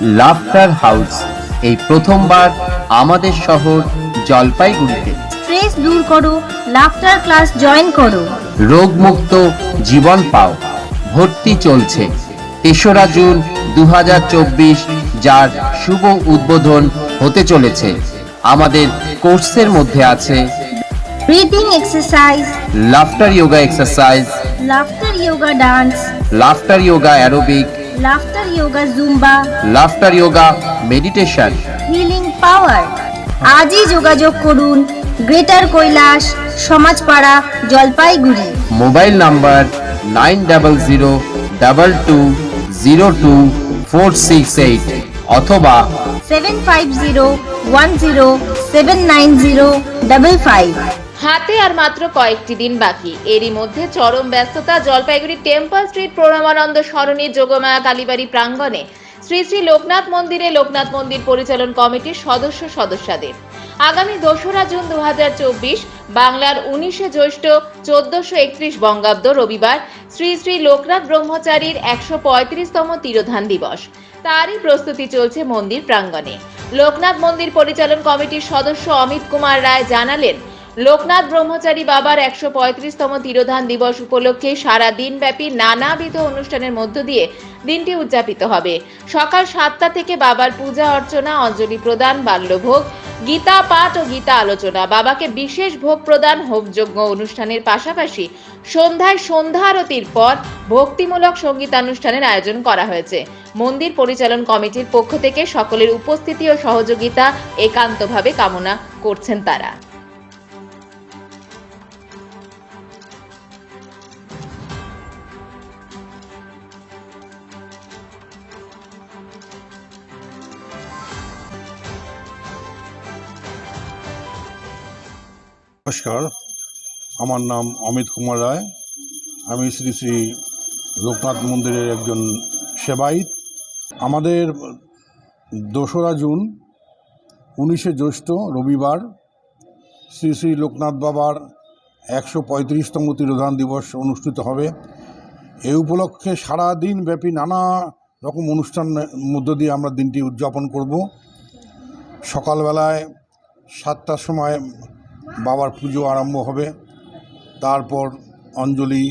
Laughter house এই প্রথমবার আমাদের শহর জলপাইগুড়িতে। স্ট্রেস দূর করো লাফটার ক্লাস জয়েন করো। রোগমুক্ত জীবন পাও ভর্তি চলছে। তেসরা জুন দু হাজার চব্বিশ যার শুভ উদ্বোধন হতে চলেছে। আমাদের কোর্সের মধ্যে আছে breathing exercise laughter yoga exercise laughter yoga dance laughter yoga aerobic laughter yoga zumba laughter yoga meditation healing power আজই যোগাযোগ করুন greater Kailash Samajpara Jalpaiguri mobile number nine double zero double two zero two four six eight অথবা seven five zero one zero seven nine zero double five হাতে আর মাত্র কয়েকটি দিন বাকি। এরই মধ্যে চরম ব্যস্ততা, জলপাইগুড়ি টেম্পল স্ট্রিট, প্রণবানন্দ সরণী, যোগমায়া কালীবাড়ি প্রাঙ্গণে শ্রী শ্রী লোকনাথ মন্দিরে লোকনাথ মন্দির পরিচালন কমিটির সদস্য সদস্যদের। আগামী দোসরা জুন দু হাজার চব্বিশ, বাংলার উনিশে জ্যৈষ্ঠ চোদ্দশো একত্রিশ বঙ্গাব্দ রবিবার শ্রী শ্রী লোকনাথ ব্রহ্মচারীর একশো পঁয়ত্রিশতম তিরোধান দিবস। তারই প্রস্তুতি চলছে মন্দির প্রাঙ্গণে। লোকনাথ মন্দির পরিচালন কমিটির সদস্য অমিত কুমার রায় জানালেন লোকনাথ ব্রহ্মচারী বাবার একশো পঁয়ত্রিশতম তিরোধান দিবস উপলক্ষে সারা দিনব্যাপী নানাবিধ অনুষ্ঠানের মধ্য দিয়ে দিনটি উদযাপিত হবে। সকাল সাতটা থেকে বাবার পূজা অর্চনা, অঞ্জলি প্রদান, বাল্যভোগ, গীতা পাঠ ও গীতা আলোচনা। বাবাকে বিশেষ ভোগ প্রদান, হোমযজ্ঞ অনুষ্ঠানের পাশাপাশি সন্ধ্যায় সন্ধ্যা আরতির পর ভক্তিমূলক সঙ্গীতানুষ্ঠানের আয়োজন করা হয়েছে। মন্দির পরিচালন কমিটির পক্ষ থেকে সকলের উপস্থিতি ও সহযোগিতা একান্তভাবে কামনা করছেন তারা। নমস্কার। আমার নাম অমিত কুমার রায়। আমি শ্রী শ্রী লোকনাথ মন্দিরের একজন সেবায়িত। আমাদের দোসরা জুন, উনিশে জ্যৈষ্ঠ রবিবার, শ্রী শ্রী লোকনাথ বাবার একশো পঁয়ত্রিশতম তিরোধান দিবস অনুষ্ঠিত হবে। এই উপলক্ষে সারা দিন ব্যাপী নানা রকম অনুষ্ঠানের মধ্য দিয়ে আমরা দিনটি উদযাপন করব। সকালবেলায় সাতটার সময় বাবার পুজো আরম্ভ হবে। তারপর অঞ্জলি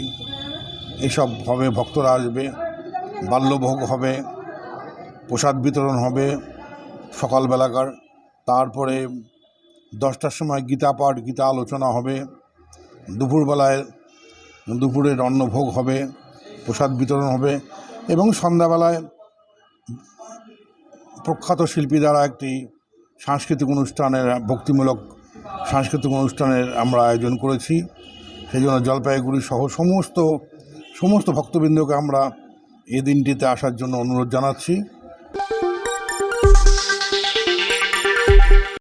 এসব হবে, ভক্তরা আসবে, বাল্যভোগ হবে, প্রসাদ বিতরণ হবে সকালবেলাকার। তারপরে দশটার সময় গীতা পাঠ গীতা আলোচনা হবে। দুপুরবেলায় দুপুরের অন্নভোগ হবে, প্রসাদ বিতরণ হবে এবং সন্ধ্যাবেলায় প্রখ্যাত শিল্পী দ্বারা একটি সাংস্কৃতিক অনুষ্ঠানের ভক্তিমূলক সাংস্কৃতিক অনুষ্ঠানের আমরা আয়োজন করেছি। সেই জন্য জলপাইগুড়ি সহ সমস্ত সমস্ত ভক্তবৃন্দকে আমরা এ দিনটিতে আসার জন্য অনুরোধ জানাচ্ছি।